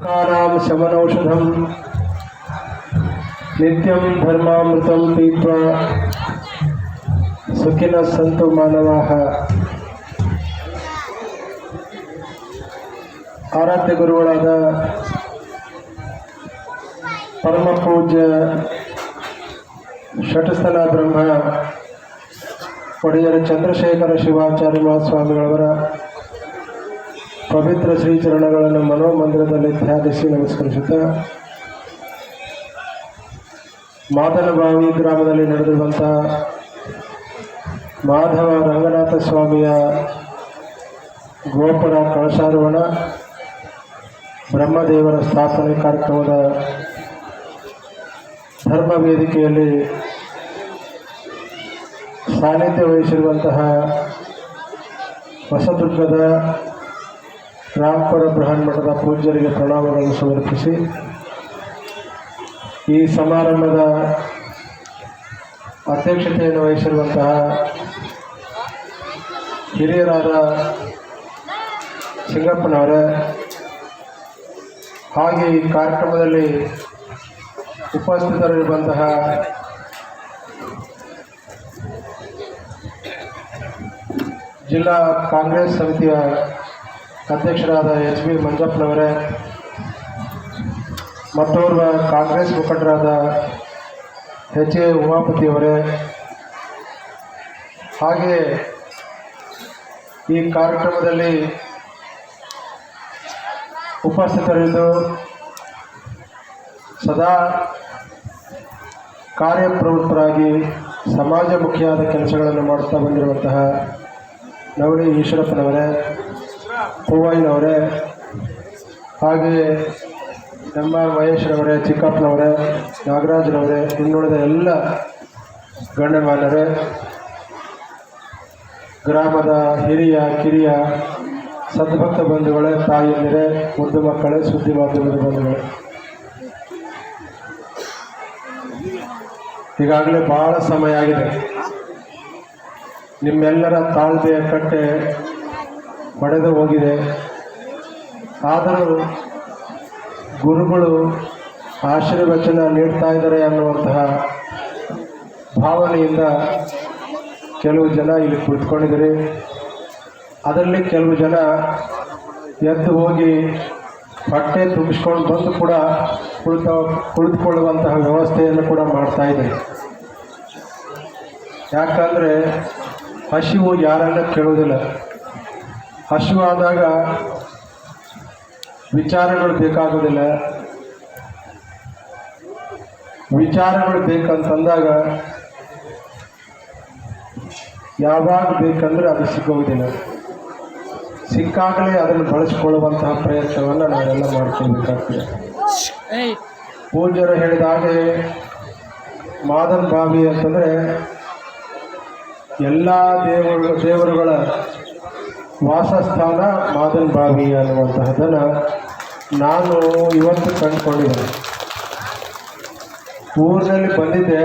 ಕಾನಾಂ ಶಮನೌಷಧಂ ನಿತ್ಯಂ ಧರ್ಮಾಮೃತಂ ಪೀತ್ವಾ ಸುಖಿನ ಸಂತು ಮಾನವಾಹ ಆರಾಧ್ಯ ಗುರುಗಳಾದ ಪರಮ ಪೂಜ್ಯ ಷಟಸ್ಥಲ ಬ್ರಹ್ಮ ಒಡೆಯರ ಚಂದ್ರಶೇಖರ ಶಿವಾಚಾರ್ಯ ಮಹಾಸ್ವಾಮಿಗಳವರ ಪವಿತ್ರ ಶ್ರೀಚರಣಗಳನ್ನು ಮನೋಮಂದಿರದಲ್ಲಿ ಧ್ಯಾನಿಸಿ ನಮಸ್ಕರಿಸುತ್ತಾ ಮಾದನಬಾವಿ ಗ್ರಾಮದಲ್ಲಿ ನಡೆದಿರುವಂತಹ ಮಾಧವ ರಂಗನಾಥ ಸ್ವಾಮಿಯ ಗೋಪುರ ಕಳಶಾರೋಹಣ, ಬ್ರಹ್ಮದೇವರ ಸ್ಥಾಪನೆ ಕಾರ್ಯಕ್ರಮದ ಧರ್ಮ ವೇದಿಕೆಯಲ್ಲಿ ಸಾನ್ನಿಧ್ಯ ವಹಿಸಿರುವಂತಹ ಹೊಸದುರ್ಗದ ರಾಮಪುರ ಮಠದ ಪೂಜ್ಯರಿಗೆ ಪ್ರಣಾಮಗಳನ್ನು ಸಮರ್ಪಿಸಿ, ಈ ಸಮಾರಂಭದ ಅಧ್ಯಕ್ಷತೆಯನ್ನು ವಹಿಸಿರುವಂತಹ ಹಿರಿಯರಾದ ಸಿಂಗಪ್ಪನವರ, ಹಾಗೆ ಈ ಕಾರ್ಯಕ್ರಮದಲ್ಲಿ ಉಪಸ್ಥಿತರಿರುವಂತಹ ಜಿಲ್ಲಾ ಕಾಂಗ್ರೆಸ್ ಸಮಿತಿಯ ಅಧ್ಯಕ್ಷರಾದ ಎಚ್ ಬಿ ಮಂಜಪ್ಪನವರೇ, ಮತ್ತೋರ್ವ ಕಾಂಗ್ರೆಸ್ ಮುಖಂಡರಾದ ಎಚ್ ಎ ಉಮಾಪತಿಯವರೇ, ಹಾಗೆ ಈ ಕಾರ್ಯಕ್ರಮದಲ್ಲಿ ಉಪಸ್ಥಿತರಿದ್ದು ಸದಾ ಕಾರ್ಯಪ್ರವೃತ್ತರಾಗಿ ಸಮಾಜಮುಖಿಯಾದ ಕೆಲಸಗಳನ್ನು ಮಾಡುತ್ತಾ ಬಂದಿರುವಂತಹ ನವಳಿ ಈಶ್ವರಪ್ಪನವರೇ ಹೂವಯ್ಯನವರೇ ಹಾಗೆಯೇ ಎಂ ಆರ್ ಮಹೇಶ್ವರವರೇ ಚಿಕ್ಕಪ್ಪನವರೇ, ನಾಗರಾಜರವರೇ, ಇನ್ನುಳಿದ ಎಲ್ಲ ಗಣ್ಯಮಾನ್ಯರೇ, ಗ್ರಾಮದ ಹಿರಿಯ, ಕಿರಿಯ ಸದ್ಭಕ್ತ ಬಂಧುಗಳೇ, ತಾಯಿಯಂದಿರೇ ಮುದ್ದು ಮಕ್ಕಳೇ, ಸುದ್ದಿ ಮಾಧ್ಯಮದ ಬಂಧುಗಳು. ಈಗಾಗಲೇ ಬಹಳ ಸಮಯ ಆಗಿದೆ. ನಿಮ್ಮೆಲ್ಲರ ತಾಳ್ಮೆಯ ಕಟ್ಟೆ ಒಡೆದು ಹೋಗಿದೆ. ಆದರೂ ಗುರುಗಳು ಆಶೀರ್ವಚನ ನೀಡ್ತಾ ಇದ್ದಾರೆ ಅನ್ನುವಂತಹ ಭಾವನೆಯಿಂದ ಕೆಲವು ಜನ ಇಲ್ಲಿ ಕುಳಿತುಕೊಂಡಿದ್ದೀರಿ ಅದರಲ್ಲಿ ಕೆಲವು ಜನ ಎದ್ದು ಹೋಗಿ ಬಟ್ಟೆ ತುಂಬಿಸ್ಕೊಂಡು ಬಂದು ಕೂಡ ಕುಳಿತ, ಕುಳಿತುಕೊಳ್ಳುವಂತಹ ವ್ಯವಸ್ಥೆಯನ್ನು ಕೂಡ ಮಾಡ್ತಾ ಇದ್ದಾರೆ ಯಾಕಂದರೆ ಹಸಿವು ಯಾರನ್ನ ಕೇಳುವುದಿಲ್ಲ. ಹಸಿವಾದಾಗ ವಿಚಾರಗಳು ಬೇಕಾಗೋದಿಲ್ಲ. ವಿಚಾರಗಳು ಬೇಕಂತಂದಾಗ ಯಾವಾಗ ಬೇಕಂದ್ರೆ ಅದು ಸಿಗೋದಿಲ್ಲ ಸಿಕ್ಕಾಗಲೇ ಅದನ್ನು ಬಳಸಿಕೊಳ್ಳುವಂತಹ ಪ್ರಯತ್ನವನ್ನು ನಾವೆಲ್ಲ ಮಾಡ್ಕೊಳ್ಬೇಕಾಗ್ತದೆ. ಪೂಜರು ಹೇಳಿದ ಹಾಗೆ ಮಾದನ್ ಬಾವಿ ಅಂತಂದರೆ ಎಲ್ಲ ದೇವರು ದೇವರುಗಳ ವಾಸಸ್ಥಾನ ಮಾದನ್ ಬಾವಿ ಅನ್ನುವಂತಹದ್ದನ್ನು ನಾನು ಇವತ್ತು ಕಂಡುಕೊಂಡಿದ್ದೇನೆ. ಊರಿನಲ್ಲಿ ಬಂದಿದ್ದೆ.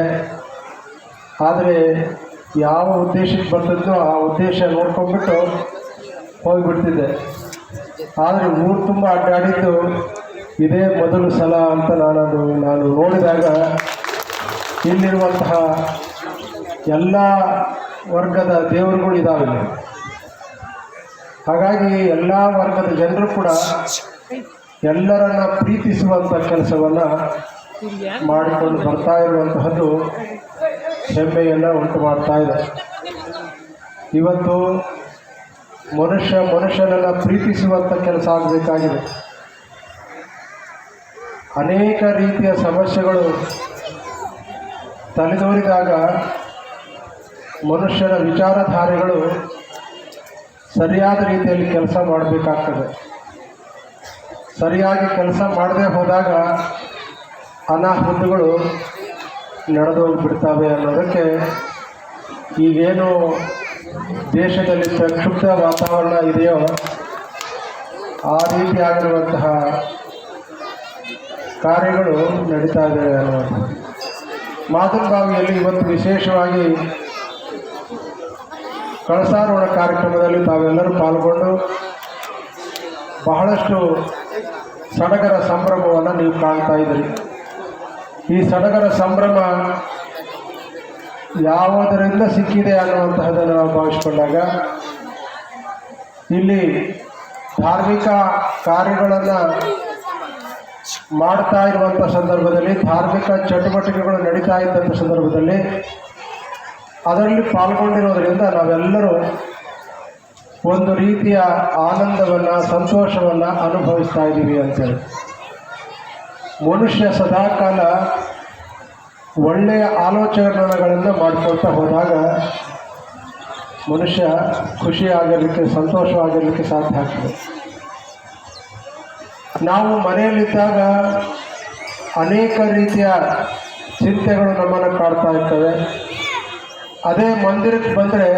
ಆದರೆ ಯಾವ ಉದ್ದೇಶಕ್ಕೆ ಬಂದದ್ದು ಆ ಉದ್ದೇಶ ನೋಡ್ಕೊಂಡ್ಬಿಟ್ಟು ಹೋಗಿಬಿಡ್ತಿದ್ದೆ. ಆದರೆ ಊರು ತುಂಬ ಅಡ್ಡಾಡಿದ್ದು ಇದೇ ಮೊದಲು ಸಲ ಅಂತ ನಾನದು, ನಾನು ನೋಡಿದಾಗ ಇಲ್ಲಿರುವಂತಹ ಎಲ್ಲ ವರ್ಗದ ದೇವರುಗಳು ಇದ್ದಾವೆ. ಹಾಗಾಗಿ ಎಲ್ಲ ವರ್ಗದ ಜನರು ಕೂಡ ಎಲ್ಲರನ್ನ ಪ್ರೀತಿಸುವಂಥ ಕೆಲಸವನ್ನು ಮಾಡಿಕೊಂಡು ಬರ್ತಾ ಇರುವಂತಹದ್ದು ಹೆಮ್ಮೆಯನ್ನು ಉಂಟು ಮಾಡ್ತಾ ಇದೆ. ಇವತ್ತು ಮನುಷ್ಯ ಮನುಷ್ಯನನ್ನ ಪ್ರೀತಿಸುವಂಥ ಕೆಲಸ ಆಗಬೇಕಾಗಿದೆ. ಅನೇಕ ರೀತಿಯ ಸಮಸ್ಯೆಗಳು ತಲೆದೋರಿದಾಗ ಮನುಷ್ಯನ ವಿಚಾರಧಾರೆಗಳು ಸರಿಯಾದ ರೀತಿಯಲ್ಲಿ ಕೆಲಸ ಮಾಡಬೇಕಾಗ್ತದೆ. ಸರಿಯಾಗಿ ಕೆಲಸ ಮಾಡದೆ ಹೋದಾಗ ಅನಾಹುತಗಳು ನಡೆದೋಗ್ಬಿಡ್ತವೆ ಅನ್ನೋದಕ್ಕೆ ಈಗೇನು ದೇಶದಲ್ಲಿ ಪ್ರಕ್ಷುಬ್ಧ ವಾತಾವರಣ ಇದೆಯೋ ಆ ರೀತಿಯಾಗಿರುವಂತಹ ಕಾರ್ಯಗಳು ನಡೀತಾ ಇದ್ದಾವೆ ಅನ್ನೋದು. ಮಾತೃಭಾವಿಯಲ್ಲಿ ಇವತ್ತು ವಿಶೇಷವಾಗಿ ಕಳಸಾರೋಹಣ ಕಾರ್ಯಕ್ರಮದಲ್ಲಿ ತಾವೆಲ್ಲರೂ ಪಾಲ್ಗೊಂಡು ಬಹಳಷ್ಟು ಸಡಗರ ಸಂಭ್ರಮವನ್ನು ನೀವು ಕಾಣ್ತಾ ಇದ್ದೀರಿ ಈ ಸಡಗರ ಸಂಭ್ರಮ ಯಾವುದರಿಂದ ಸಿಕ್ಕಿದೆ ಅನ್ನುವಂತಹದನ್ನು ನಾವು ಭಾವಿಸಿಕೊಂಡಾಗ ಇಲ್ಲಿ ಧಾರ್ಮಿಕ ಕಾರ್ಯಗಳನ್ನು ಮಾಡ್ತಾ ಇರುವಂಥ ಸಂದರ್ಭದಲ್ಲಿ, ಧಾರ್ಮಿಕ ಚಟುವಟಿಕೆಗಳು ನಡೀತಾ ಇದ್ದಂಥ ಸಂದರ್ಭದಲ್ಲಿ ಅದರಲ್ಲಿ ಪಾಲ್ಗೊಂಡಿರೋದ್ರಿಂದ ನಾವೆಲ್ಲರೂ ಒಂದು ರೀತಿಯ ಆನಂದವನ್ನು, ಸಂತೋಷವನ್ನು ಅನುಭವಿಸ್ತಾ ಇದ್ದೀವಿ ಅಂತೇಳಿ. ಮನುಷ್ಯ ಸದಾಕಾಲ ಒಳ್ಳೆಯ ಆಲೋಚನೆಗಳನ್ನು ಮಾಡ್ಕೊಳ್ತಾ ಹೋದಾಗ ಮನುಷ್ಯ ಖುಷಿಯಾಗಿರಲಿಕ್ಕೆ, ಸಂತೋಷವಾಗಿರಲಿಕ್ಕೆ ಸಾಧ್ಯ ಆಗ್ತದೆ. ನಾವು ಮನೆಯಲ್ಲಿದ್ದಾಗ ಅನೇಕ ರೀತಿಯ ಚಿಂತೆಗಳು ನಮ್ಮನ್ನು ಕಾಡ್ತಾ ಇರ್ತವೆ. ಅದೇ ಮಂದಿರಕ್ಕೆ ಬಂದರೆ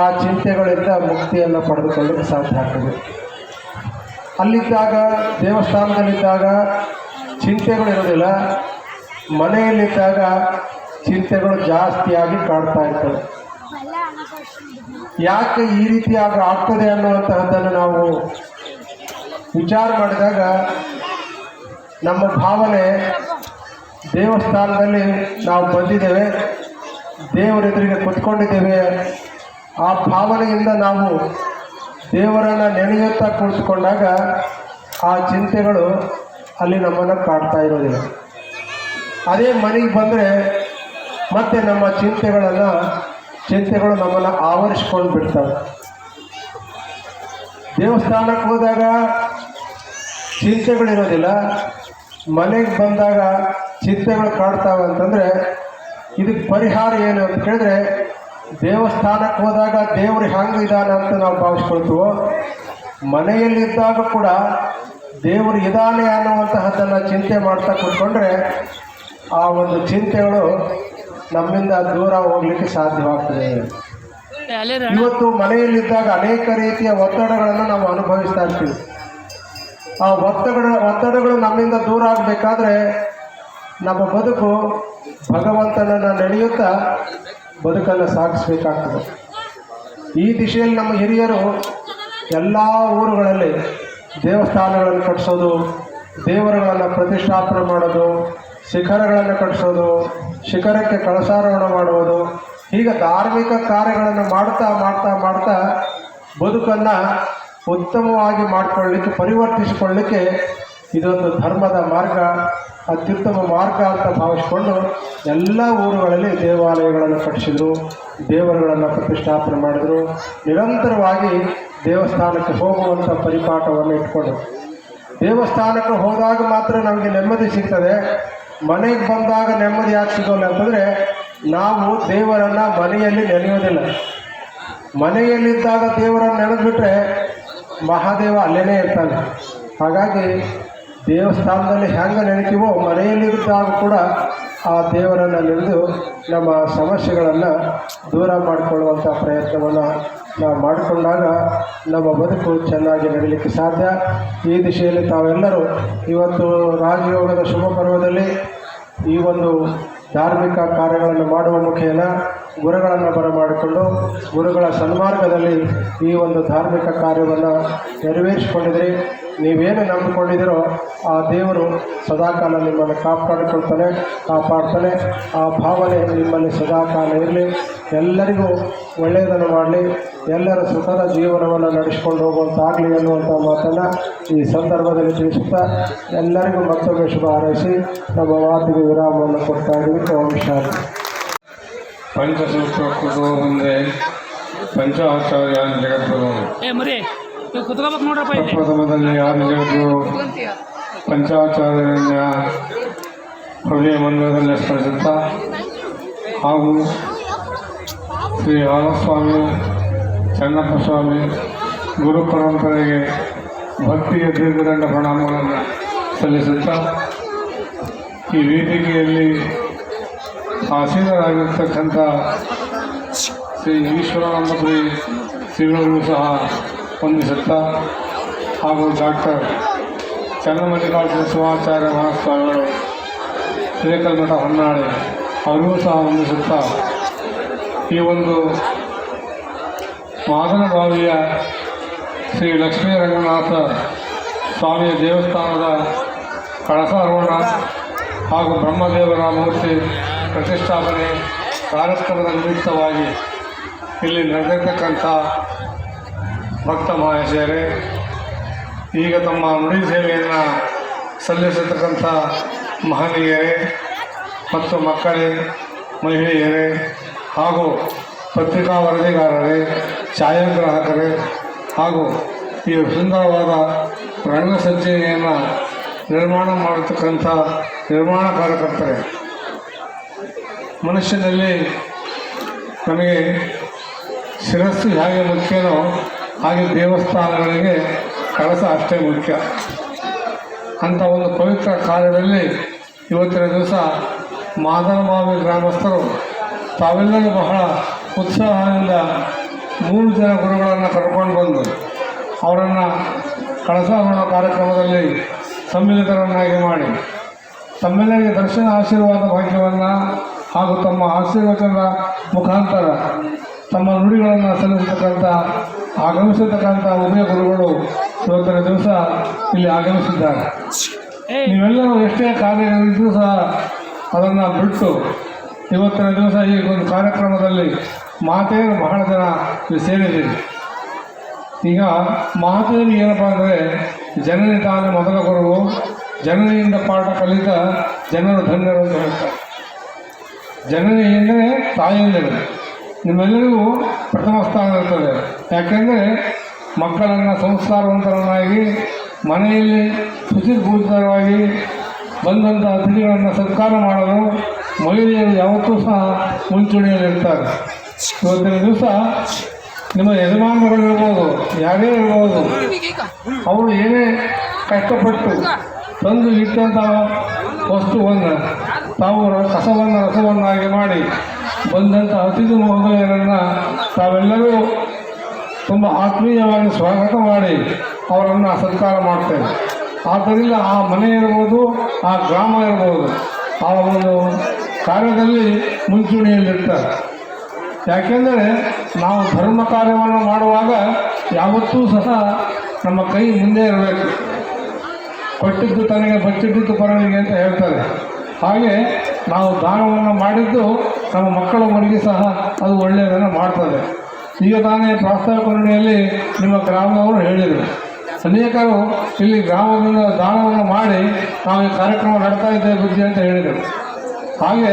ಆ ಚಿಂತೆಗಳಿಂದ ಮುಕ್ತಿಯನ್ನು ಪಡೆದುಕೊಳ್ಳಲು ಸಾಧ್ಯ ಆಗ್ತದೆ. ಅಲ್ಲಿದ್ದಾಗ, ದೇವಸ್ಥಾನದಲ್ಲಿದ್ದಾಗ ಚಿಂತೆಗಳಿರೋದಿಲ್ಲ ಮನೆಯಲ್ಲಿದ್ದಾಗ ಚಿಂತೆಗಳು ಜಾಸ್ತಿಯಾಗಿ ಕಾಡ್ತಾ ಇರ್ತವೆ. ಯಾಕೆ ಈ ರೀತಿಯಾಗಿ ಆಗ್ತದೆ ಅನ್ನುವಂತಹದ್ದನ್ನು ನಾವು ವಿಚಾರ ಮಾಡಿದಾಗ ನಮ್ಮ ಭಾವನೆ ದೇವಸ್ಥಾನದಲ್ಲಿ ನಾವು ಬಂದಿದ್ದೇವೆ. ದೇವರೆದುರಿಗೆ ಕುತ್ಕೊಂಡಿದ್ದೇವೆ. ಆ ಭಾವನೆಯಿಂದ ನಾವು ದೇವರನ್ನು ನೆನೆಯುತ್ತಾ ಕುಳಿತುಕೊಂಡಾಗ ಆ ಚಿಂತೆಗಳು ಅಲ್ಲಿ ನಮ್ಮನ್ನು ಕಾಡ್ತಾ ಇರೋದಿಲ್ಲ. ಅದೇ ಮನೆಗೆ ಬಂದರೆ ಮತ್ತೆ ನಮ್ಮ ಚಿಂತೆಗಳನ್ನು, ಚಿಂತೆಗಳು ನಮ್ಮನ್ನು ಆವರಿಸ್ಕೊಂಡು ಬಿಡ್ತವೆ. ದೇವಸ್ಥಾನಕ್ಕೆ ಹೋದಾಗ ಚಿಂತೆಗಳಿರೋದಿಲ್ಲ. ಮನೆಗೆ ಬಂದಾಗ ಚಿಂತೆಗಳು ಕಾಡ್ತಾವೆ ಅಂತಂದರೆ ಇದಕ್ಕೆ ಪರಿಹಾರ ಏನು ಅಂತ ಕೇಳಿದ್ರೆ, ದೇವಸ್ಥಾನಕ್ಕೆ ಹೋದಾಗ ದೇವರು ಹೆಂಗೆ ಇದ್ದಾನೆ ಅಂತ ನಾವು ಭಾವಿಸ್ಕೊಳ್ತೀವೋ, ಮನೆಯಲ್ಲಿದ್ದಾಗ ಕೂಡ ದೇವರು ಇದ್ದಾನೆ ಅನ್ನುವಂತಹದ್ದನ್ನು ಚಿಂತೆ ಮಾಡ್ತಾ ಕೂತ್ಕೊಂಡ್ರೆ, ಆ ಒಂದು ಚಿಂತೆಗಳು ನಮ್ಮಿಂದ ದೂರ ಹೋಗ್ಲಿಕ್ಕೆ ಸಾಧ್ಯವಾಗ್ತದೆ. ಇವತ್ತು ಮನೆಯಲ್ಲಿದ್ದಾಗ ಅನೇಕ ರೀತಿಯ ಒತ್ತಡಗಳನ್ನು ನಾವು ಅನುಭವಿಸ್ತಾ ಇರ್ತೀವಿ. ಆ ಒತ್ತಡ, ಒತ್ತಡಗಳು ನಮ್ಮಿಂದ ದೂರ ಆಗಬೇಕಾದ್ರೆ ನಮ್ಮ ಬದುಕು ಭಗವಂತನನ್ನು ನಡೆಯುತ್ತಾ ಬದುಕನ್ನು ಸಾಗಿಸ್ಬೇಕಾಗ್ತದೆ. ಈ ದಿಶೆಯಲ್ಲಿ ನಮ್ಮ ಹಿರಿಯರು ಎಲ್ಲ ಊರುಗಳಲ್ಲಿ ದೇವಸ್ಥಾನಗಳನ್ನು ಕಟ್ಟಿಸೋದು, ದೇವರುಗಳನ್ನು ಪ್ರತಿಷ್ಠಾಪನೆ ಮಾಡೋದು, ಶಿಖರಗಳನ್ನು ಕಟ್ಟಿಸೋದು, ಶಿಖರಕ್ಕೆ ಕಳಸಾರೋಹಣ ಮಾಡುವುದು, ಹೀಗೆ ಧಾರ್ಮಿಕ ಕಾರ್ಯಗಳನ್ನು ಮಾಡ್ತಾ ಮಾಡ್ತಾ ಮಾಡ್ತಾ ಬದುಕನ್ನು ಉತ್ತಮವಾಗಿ ಮಾಡಿಕೊಳ್ಳಿಕ್ಕೆ ಪರಿವರ್ತಿಸಿಕೊಳ್ಳಲಿಕ್ಕೆ ಇದೊಂದು ಧರ್ಮದ ಮಾರ್ಗ ಅತ್ಯುತ್ತಮ ಮಾರ್ಗ ಅಂತ ಭಾವಿಸಿಕೊಂಡು ಎಲ್ಲ ಊರುಗಳಲ್ಲಿ ದೇವಾಲಯಗಳನ್ನು ಕಟ್ಟಿಸಿದರು, ದೇವರುಗಳನ್ನು ಪ್ರತಿಷ್ಠಾಪನೆ ಮಾಡಿದರು. ನಿರಂತರವಾಗಿ ದೇವಸ್ಥಾನಕ್ಕೆ ಹೋಗುವಂಥ ಪರಿಪಾಠವನ್ನು ಇಟ್ಕೊಂಡು. ದೇವಸ್ಥಾನಕ್ಕೆ ಹೋದಾಗ ಮಾತ್ರ ನಮಗೆ ನೆಮ್ಮದಿ ಸಿಗ್ತದೆ. ಮನೆಗೆ ಬಂದಾಗ ನೆಮ್ಮದಿ ಯಾಕೆ ಸಿಗೋಲ್ಲ ಅಂತಂದರೆ ನಾವು ದೇವರನ್ನು ಮನೆಯಲ್ಲಿ ನೆನೆಯೋದಿಲ್ಲ. ಮನೆಯಲ್ಲಿದ್ದಾಗ ದೇವರನ್ನು ನೆನೆದ್ಬಿಟ್ರೆ ಮಹಾದೇವ ಅಲ್ಲೇನೇ ಇರ್ತಾನೆ. ಹಾಗಾಗಿ ದೇವಸ್ಥಾನದಲ್ಲಿ ಹೆಂಗೆ ನೆನೆತೀವೋ ಮನೆಯಲ್ಲಿದ್ದಾಗ ಕೂಡ ಆ ದೇವರನ್ನು ನೆನೆದು ನಮ್ಮ ಸಮಸ್ಯೆಗಳನ್ನು ದೂರ ಮಾಡಿಕೊಳ್ಳುವಂಥ ಪ್ರಯತ್ನವನ್ನು ನಾವು ಮಾಡಿಕೊಂಡಾಗ ನಮ್ಮ ಬದುಕು ಚೆನ್ನಾಗಿ ನಡೀಲಿಕ್ಕೆ ಸಾಧ್ಯ. ಈ ದಿಶೆಯಲ್ಲಿ ತಾವೆಲ್ಲರೂ ಇವತ್ತು ರಾಜಯೋಗದ ಶುಭ ಪರ್ವದಲ್ಲಿ ಈ ಒಂದು ಧಾರ್ಮಿಕ ಕಾರ್ಯಗಳನ್ನು ಮಾಡುವ ಮುಖೇನ ಗುರುಗಳನ್ನು ಬರಮಾಡಿಕೊಂಡು ಗುರುಗಳ ಸನ್ಮಾರ್ಗದಲ್ಲಿ ಈ ಒಂದು ಧಾರ್ಮಿಕ ಕಾರ್ಯವನ್ನು ನೆರವೇರಿಸಿಕೊಂಡಿದ್ರಿ. ನೀವೇನು ನಂಬಿಕೊಂಡಿದ್ದೀರೋ ಆ ದೇವರು ಸದಾಕಾಲ ನಿಮ್ಮನ್ನು ಕಾಪಾಡಿಕೊಳ್ತಾನೆ ಕಾಪಾಡ್ತಾನೆ. ಆ ಭಾವನೆ ನಿಮ್ಮಲ್ಲಿ ಸದಾಕಾಲ ಇರಲಿ. ಎಲ್ಲರಿಗೂ ಒಳ್ಳೆಯದನ್ನು ಮಾಡಲಿ. ಎಲ್ಲರ ಸುಖದ ಜೀವನವನ್ನು ನಡೆಸಿಕೊಂಡು ಹೋಗುವಂತಾಗಲಿ ಅನ್ನುವಂಥ ಮಾತನ್ನು ಈ ಸಂದರ್ಭದಲ್ಲಿ ತಿಳಿಸುತ್ತಾ ಎಲ್ಲರಿಗೂ ಮತ್ತೊಮ್ಮೆ ಶುಭ ಹಾರೈಸಿ ನಮ್ಮ ಮಾತಿಗೆ ವಿರಾಮವನ್ನು ಕೊಡ್ತಾ ಇದ್ದೀವಿ. ಶಾಂತಿ. ಪಂಚಸೂತ್ರ ಮುಂದೆ ಪಂಚಾಚಾರ್ಯ ಜಗದ್ಗುರು ಮರಿ ನೀವು ನೋಡ್ರಪ್ಪ ಯಾರು ಜಗದ್ಗುರು ಪಂಚಾಚಾರ್ಯರನ್ನ ಹೃದಯ ಮಂದಿರದಲ್ಲಿ ಸ್ಮರಿಸುತ್ತಾ ಹಾಗೂ ಶ್ರೀ ಹಾಲಸ್ವಾಮಿ ಚನ್ನಪ್ಪ ಸ್ವಾಮಿ ಗುರು ಪರಂಪರೆಗೆ ಭಕ್ತಿಯ ದೀರ್ಘದಂಡ ಪ್ರಣಾಮಗಳನ್ನು ಸಲ್ಲಿಸುತ್ತಾ ಈ ವೇದಿಕೆಯಲ್ಲಿ ಆಸೀನರಾಗಿರ್ತಕ್ಕಂಥ ಶ್ರೀ ಈಶ್ವರಾನಂದ ಶ್ರೀಗಳು ಸಹ ವಂದಿಸುತ್ತಾ ಹಾಗೂ ಡಾಕ್ಟರ್ ಚನ್ನಮಲ್ಲಿಕಾರ್ಜುನ ಶಿವಾಚಾರ್ಯ ಮಹಾಸ್ವಾಮಿಗಳು ಶ್ರೀಕಲ್ಮಠ ಹೊನ್ನಾಳಿ, ಅವರಿಗೂ ಸಹ ಹೊಂದಿಸುತ್ತಾ ಈ ಒಂದು ಮಾದನಬಾವಿಯ ಶ್ರೀ ಲಕ್ಷ್ಮೀ ರಂಗನಾಥ ಸ್ವಾಮಿಯ ದೇವಸ್ಥಾನದ ಕಳಸಾರೋಹಣ ಹಾಗೂ ಬ್ರಹ್ಮದೇವರ ಮೂರ್ತಿ ಪ್ರತಿಷ್ಠಾಪನೆ ಕಾರ್ಯಕ್ರಮದ ನಿಮಿತ್ತವಾಗಿ ಇಲ್ಲಿ ನಡೆದಿರ್ತಕ್ಕಂಥ ಭಕ್ತ ಮಹಾಶಯರೇ ಈಗ ತಮ್ಮ ನುಡಿ ಸೇವೆಯನ್ನು ಸಲ್ಲಿಸತಕ್ಕಂಥ ಮಹನೀಯರೇ ಮತ್ತು ಮಕ್ಕಳೇ, ಮಹಿಳೆಯರೇ ಹಾಗೂ ಪತ್ರಿಕಾ ವರದಿಗಾರರೇ, ಛಾಯಾಗ್ರಾಹಕರೇ ಹಾಗೂ ಈ ಸುಂದರವಾದ ರಂಗಸಜ್ಜೆಯನ್ನು ನಿರ್ಮಾಣ ಮಾಡತಕ್ಕಂಥ ನಿರ್ಮಾಣ ಕಾರ್ಯಕರ್ತರೇ. ಮನುಷ್ಯನಲ್ಲಿ ನಮಗೆ ಶಿರಸ್ಸು ಹೇಗೆ ಮುಖ್ಯನೋ ಹಾಗೆ ದೇವಸ್ಥಾನಗಳಿಗೆ ಕಳಸ ಅಷ್ಟೇ ಮುಖ್ಯ. ಅಂಥ ಒಂದು ಪವಿತ್ರ ಕಾರ್ಯದಲ್ಲಿ ಇವತ್ತಿನ ದಿವಸ ಮಾದನಬಾವಿ ಗ್ರಾಮಸ್ಥರು ತಾವೆಲ್ಲರೂ ಬಹಳ ಉತ್ಸಾಹದಿಂದ ಮೂರು ಜನ ಗುರುಗಳನ್ನು ಕರ್ಕೊಂಡು ಬಂದು ಅವರನ್ನು ಕಳಸ ಮಾಡುವ ಕಾರ್ಯಕ್ರಮದಲ್ಲಿ ಸಮ್ಮಿಲಿತರನ್ನಾಗಿ ಮಾಡಿ ತಮ್ಮೆಲ್ಲರಿಗೆ ದರ್ಶನ ಆಶೀರ್ವಾದ ಭಾಗ್ಯವನ್ನು ಹಾಗೂ ತಮ್ಮ ಆಶೀರ್ವಚನದ ಮುಖಾಂತರ ತಮ್ಮ ನುಡಿಗಳನ್ನು ಸಲ್ಲಿಸತಕ್ಕಂಥ ಆಗಮಿಸತಕ್ಕಂಥ ಉಭಯ ಗುರುಗಳು ಇವತ್ತಿನ ದಿವಸ ಇಲ್ಲಿ ಆಗಮಿಸಿದ್ದಾರೆ. ನೀವೆಲ್ಲರೂ ಎಷ್ಟೇ ಕಾರ್ಯಗಳಿದ್ರು ಸಹ ಅದನ್ನು ಬಿಟ್ಟು ಇವತ್ತಿನ ದಿವಸ ಈ ಒಂದು ಕಾರ್ಯಕ್ರಮದಲ್ಲಿ ಮಾತೆಯರು ಬಹಳ ಜನ ಇಲ್ಲಿ ಸೇರಿದ್ದೀರಿ. ಈಗ ಮಾತೆಯರು ಏನಪ್ಪ ಅಂದರೆ ಜನನಿ ತಾನೇ ಮೊದಲ ಗುರುವು ಜನನಿಯಿಂದ ಪಾಠ ಕಲಿತ ಜನರು ಧನ್ಯರು ಅಂತ ಹೇಳ್ತಾರೆ. ಜನನಿ ಎಂದರೆ ತಾಯಿಯಂದರು ನಿಮ್ಮೆಲ್ಲರಿಗೂ ಪ್ರಥಮ ಸ್ಥಾನ ಇರ್ತದೆ. ಯಾಕೆಂದರೆ ಮಕ್ಕಳನ್ನು ಸಂಸ್ಕಾರವಂತರನ್ನಾಗಿ, ಮನೆಯಲ್ಲಿ ಶುಚಿರ್ಭೂತರವಾಗಿ ಬಂದಂಥ ಅತಿಥಿಗಳನ್ನು ಸತ್ಕಾರ ಮಾಡಲು ಮಹಿಳೆಯರು ಯಾವತ್ತೂ ಸಹ ಮುಂಚೂಣಿಯಲ್ಲಿರ್ತಾರೆ ಇವತ್ತಿನ ದಿವಸ ನಿಮ್ಮ ಯಜಮಾನರುಗಳಿರ್ಬೋದು ಯಾರೇ ಇರ್ಬೋದು, ಅವರು ಏನೇ ಕಷ್ಟಪಟ್ಟು ತಂದು ಇಟ್ಟಂತಹ ವಸ್ತುವನ್ನು ತಾವು ಕಸವನ್ನು, ರಸವನ್ನಾಗಿ ಮಾಡಿ ಬಂದಂಥ ಅತಿಥಿ ಮಹೋದಯರನ್ನು ತಾವೆಲ್ಲರೂ ತುಂಬ ಆತ್ಮೀಯವಾಗಿ ಸ್ವಾಗತ ಮಾಡಿ ಅವರನ್ನು ಸತ್ಕಾರ ಮಾಡ್ತೇವೆ. ಆದ್ದರಿಂದ ಆ ಮನೆ ಇರ್ಬೋದು, ಆ ಗ್ರಾಮ ಇರ್ಬೋದು, ಆ ಒಂದು ಕಾರ್ಯದಲ್ಲಿ ಮುಂಚೂಣಿಯಲ್ಲಿರ್ತಾರೆ. ಯಾಕೆಂದರೆ ನಾವು ಧರ್ಮ ಕಾರ್ಯವನ್ನು ಮಾಡುವಾಗ ಯಾವತ್ತೂ ಸಹ ನಮ್ಮ ಕೈ ಮುಂದೆ ಇರಬೇಕು. ಕೊಟ್ಟಿದ್ದು ತನಗೆ ಬಚ್ಚಿಟ್ಟಿದ್ದು ಪರನಿಗೆ ಅಂತ ಹೇಳ್ತಾರೆ. ಹಾಗೆ ನಾವು ದಾನವನ್ನು ಮಾಡಿದ್ದು ನಮ್ಮ ಮಕ್ಕಳ ಮನೆಗೆ ಸಹ ಅದು ಒಳ್ಳೆಯದನ್ನು ಮಾಡ್ತದೆ. ಈಗ ತಾನೇ ಪ್ರಾಸ್ತಾವಿಕ ನಿರ್ಣಯಲ್ಲಿ ನಿಮ್ಮ ಗ್ರಾಮದವರು ಹೇಳಿದರು. ಅನೇಕರು ಇಲ್ಲಿ ಗ್ರಾಮದಿಂದ ದಾನವನ್ನು ಮಾಡಿ ನಾವು ಈ ಕಾರ್ಯಕ್ರಮ ನಡ್ತಾ ಇದ್ದೇವೆ ಬುದ್ಧಿ ಅಂತ ಹೇಳಿದರು. ಹಾಗೆ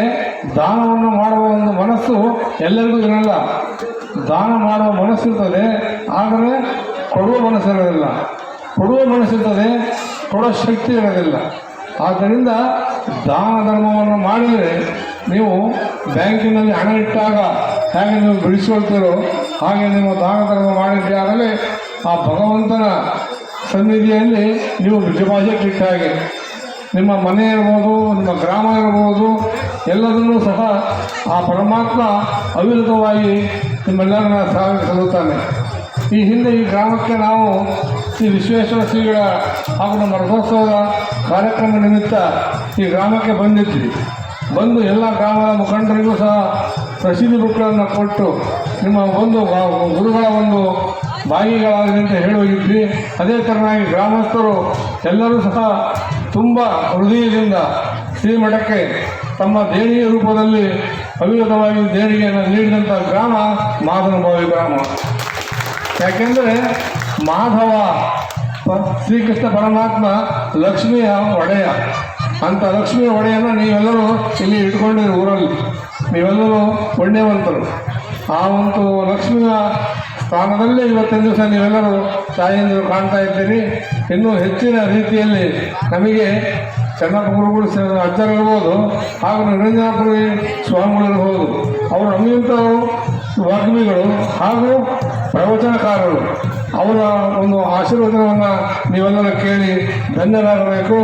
ದಾನವನ್ನು ಮಾಡುವ ಒಂದು ಮನಸ್ಸು ಎಲ್ಲರಿಗೂ ಇರಲ್ಲ. ದಾನ ಮಾಡುವ ಮನಸ್ಸಿರ್ತದೆ ಆದರೆ ಕೊಡುವ ಮನಸ್ಸಿರೋದಿಲ್ಲ ಕೊಡುವ ಮನಸ್ಸಿರ್ತದೆ ಕೊಡೋ ಶಕ್ತಿ ಇರೋದಿಲ್ಲ. ಆದ್ದರಿಂದ ದಾನ ಧರ್ಮವನ್ನು ಮಾಡಿದರೆ ನೀವು ಬ್ಯಾಂಕಿನಲ್ಲಿ ಹಣ ಇಟ್ಟಾಗ ಹೇಗೆ ನೀವು ಬಿಡಿಸ್ಕೊಳ್ತೀರೋ ಹಾಗೆ ನೀವು ದಾನ ಧರ್ಮ ಮಾಡಿದ್ದಾಗಲೇ ಆ ಭಗವಂತನ ಸನ್ನಿಧಿಯಲ್ಲಿ ನೀವು ಡಿಪಾಸಿಟ್ ಇಟ್ಟ ನಿಮ್ಮ ಮನೆ ಇರ್ಬೋದು, ನಿಮ್ಮ ಗ್ರಾಮ ಇರ್ಬೋದು ಎಲ್ಲದನ್ನೂ ಸಹ ಆ ಪರಮಾತ್ಮ ಅವಿರತವಾಗಿ ನಿಮ್ಮೆಲ್ಲರನ್ನ ಸಾಗಿಸಲುತ್ತಾನೆ ಈ ಹಿಂದೆ ಈ ಗ್ರಾಮಕ್ಕೆ ನಾವು ಶ್ರೀ ವಿಶ್ವೇಶ್ವರ ಶ್ರೀಗಳ ಹಾಗೂ ನಮ್ಮ ರಥೋತ್ಸವದ ಕಾರ್ಯಕ್ರಮ ನಿಮಿತ್ತ ಈ ಗ್ರಾಮಕ್ಕೆ ಬಂದಿದ್ವಿ. ಬಂದು ಎಲ್ಲ ಗ್ರಾಮದ ಮುಖಂಡರಿಗೂ ಸಹ ಪ್ರಸಿದ್ಧಿ ಬುಕ್ಗಳನ್ನು ಕೊಟ್ಟು ನಿಮ್ಮ ಒಂದು ಗುರುಗಳ ಒಂದು ಭಾಗಿಗಳಾಗಲಿ ಅಂತ ಹೇಳೋಗಿದ್ವಿ ಅದೇ ಥರನಾಗಿ ಗ್ರಾಮಸ್ಥರು ಎಲ್ಲರೂ ಸಹ ತುಂಬ ಹೃದಯದಿಂದ ಶ್ರೀಮಠಕ್ಕೆ ತಮ್ಮ ದೇಣಿಗೆ ರೂಪದಲ್ಲಿ ಅವಿರತವಾಗಿ ದೇಣಿಗೆಯನ್ನು ನೀಡಿದಂಥ ಗ್ರಾಮ ಮಾಧನಭಾವಿ ಗ್ರಾಮ. ಯಾಕೆಂದರೆ ಮಾಧವ ಶ್ರೀಕೃಷ್ಣ ಪರಮಾತ್ಮ ಲಕ್ಷ್ಮಿಯ ಒಡೆಯ. ಅಂಥ ಲಕ್ಷ್ಮಿಯ ಒಡೆಯನ್ನು ನೀವೆಲ್ಲರೂ ಇಲ್ಲಿ ಇಟ್ಕೊಂಡಿರಿ ಊರಲ್ಲಿ. ನೀವೆಲ್ಲರೂ ಪುಣ್ಯವಂತರು. ಆ ಒಂದು ಲಕ್ಷ್ಮಿಯ ಸ್ಥಾನದಲ್ಲೇ ಇವತ್ತಿನ ದಿವಸ ನೀವೆಲ್ಲರೂ ತಾಯಿಯಿಂದ ಕಾಣ್ತಾ ಇದ್ದೀರಿ. ಇನ್ನೂ ಹೆಚ್ಚಿನ ರೀತಿಯಲ್ಲಿ ನಮಗೆ ಚನ್ನಪ್ಪ ಗುರುಗಳು ಅಜ್ಜರಿರ್ಬೋದು, ಹಾಗೂ ನಿರಂಜನಾಪುರಿ ಸ್ವಾಮಿಗಳಿರ್ಬೋದು. ಅವರು ನಮಗಿಂತ ವಾಗ್ಮಿಗಳು, ಹಾಗೂ ಪ್ರವಚನಕಾರರು, ಅವರ ಒಂದು ಆಶೀರ್ವಚನವನ್ನು ನೀವೆಲ್ಲರೂ ಕೇಳಿ ಧನ್ಯರಾಗಬೇಕು.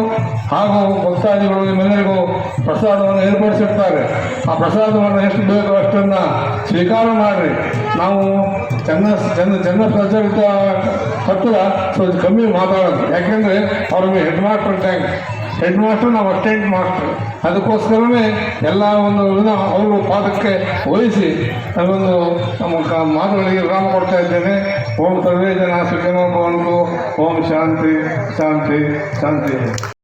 ಹಾಗೂ ಭಕ್ತಾದಿಗಳು ನಿಮ್ಮೆಲ್ಲರಿಗೂ ಪ್ರಸಾದವನ್ನು ಏರ್ಪಡಿಸಿರ್ತಾರೆ. ಆ ಪ್ರಸಾದವನ್ನು ಎಷ್ಟು ಬೇಕೋ ಅಷ್ಟನ್ನು ಸ್ವೀಕಾರ ಮಾಡಿರಿ. ನಾವು ಚೆನ್ನ ಜನ ಚೆನ್ನ ಪ್ರಚಲಿತ ಹತ್ತಿರ ಸ್ವಲ್ಪ ಕಮ್ಮಿ ಮಾತಾಡೋದು. ಯಾಕೆಂದರೆ ಅವ್ರಿಗೆ ಹೆಡ್ ಮಾಸ್ಟರ್ ಟ್ಯಾಂಕ್. ಹೆಡ್ ಮಾಸ್ಟರ್ ನಾವು ಅಸ್ಟೆಂಟ್ ಮಾಸ್ಟರ್ ಅದಕ್ಕೋಸ್ಕರವೇ ಎಲ್ಲ ಒಂದು ಅವರು ಪಾದಕ್ಕೆ ವಹಿಸಿ ಅದೊಂದು ನಮ್ಮ ಮಾತುಗಳಿಗೆ ವಿರಾಮ ಕೊಡ್ತಾ ಇದ್ದೇನೆ. ಓಂ ಸರ್ವೇ ಜನ ಸುಖಿನೋ ಭವಂತು. ಓಂ ಶಾಂತಿ ಶಾಂತಿ ಶಾಂತಿ.